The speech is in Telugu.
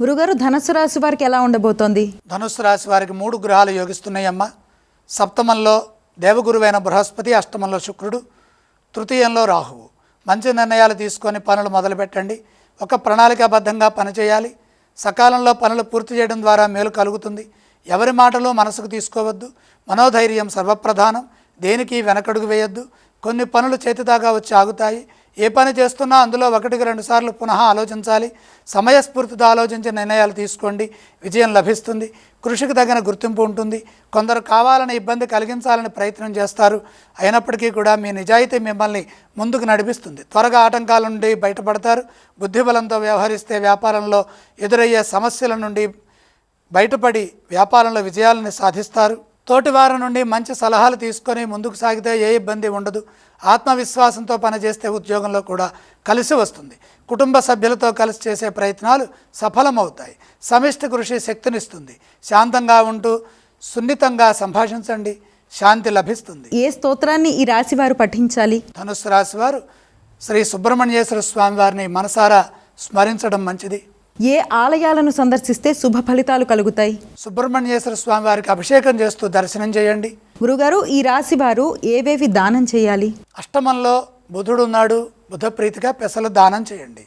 గురుగారు ధనుసు రాశి వారికి ఎలా ఉండబోతోంది? ధనుసు రాశి వారికి మూడు గ్రహాలు యోగిస్తున్నాయమ్మా. సప్తమంలో దేవగురువైన బృహస్పతి అష్టమంలో శుక్రుడు తృతీయంలో రాహువు. మంచి నిర్ణయాలు తీసుకొని పనులు మొదలుపెట్టండి. ఒక ప్రణాళికాబద్ధంగా పనిచేయాలి సకాలంలో పనులు పూర్తి చేయడం ద్వారా మేలు కలుగుతుంది. ఎవరి మాటలు మనసుకు తీసుకోవద్దు. మనోధైర్యం సర్వప్రధానం. దేనికి వెనకడుగు వేయొద్దు. కొన్ని పనులు చేతిదాకా వచ్చి ఆగుతాయి. ఏ పని చేస్తున్నా అందులో ఒకటికి రెండు సార్లు పునః ఆలోచించాలి. సమయస్ఫూర్తితో ఆలోచించి నిర్ణయాలు తీసుకోండి. విజయం లభిస్తుంది. కృషికి తగిన గుర్తింపు ఉంటుంది. కొందరు కావాలని ఇబ్బంది కలిగించాలని ప్రయత్నం చేస్తారు. అయినప్పటికీ కూడా మీ నిజాయితీ మిమ్మల్ని ముందుకు నడిపిస్తుంది. త్వరగా ఆటంకాల నుండి బయటపడతారు. బుద్ధిబలంతో వ్యవహరిస్తే వ్యాపారంలో ఎదురయ్యే సమస్యల నుండి బయటపడి వ్యాపారంలో విజయాలను సాధిస్తారు. తోటివారి నుండి మంచి సలహాలు తీసుకొని ముందుకు సాగితే ఏ ఇబ్బంది ఉండదు. ఆత్మవిశ్వాసంతో పనిచేస్తే ఉద్యోగంలో కూడా కలిసి వస్తుంది. కుటుంబ సభ్యులతో కలిసి చేసే ప్రయత్నాలు సఫలమవుతాయి. సమిష్టి కృషి శక్తినిస్తుంది. శాంతంగా ఉంటూ సున్నితంగా సంభాషించండి. శాంతి లభిస్తుంది. ఏ స్తోత్రాన్ని ఈ రాశి వారు పఠించాలి? ధనుస్సు రాశి వారు శ్రీ సుబ్రహ్మణ్యేశ్వర స్వామి వారిని మనసారా స్మరించడం మంచిది. ఏ ఆలయాలను సందర్శిస్తే శుభ ఫలితాలు కలుగుతాయి? సుబ్రహ్మణ్యేశ్వర స్వామి వారికి అభిషేకం చేస్తూ దర్శనం చేయండి. గురుగారు ఈ రాశి వారు ఏవేవి దానం చేయాలి? అష్టమంలో బుధుడు ఉన్నాడు బుధ ప్రీతిగా పెసలు దానం చేయండి.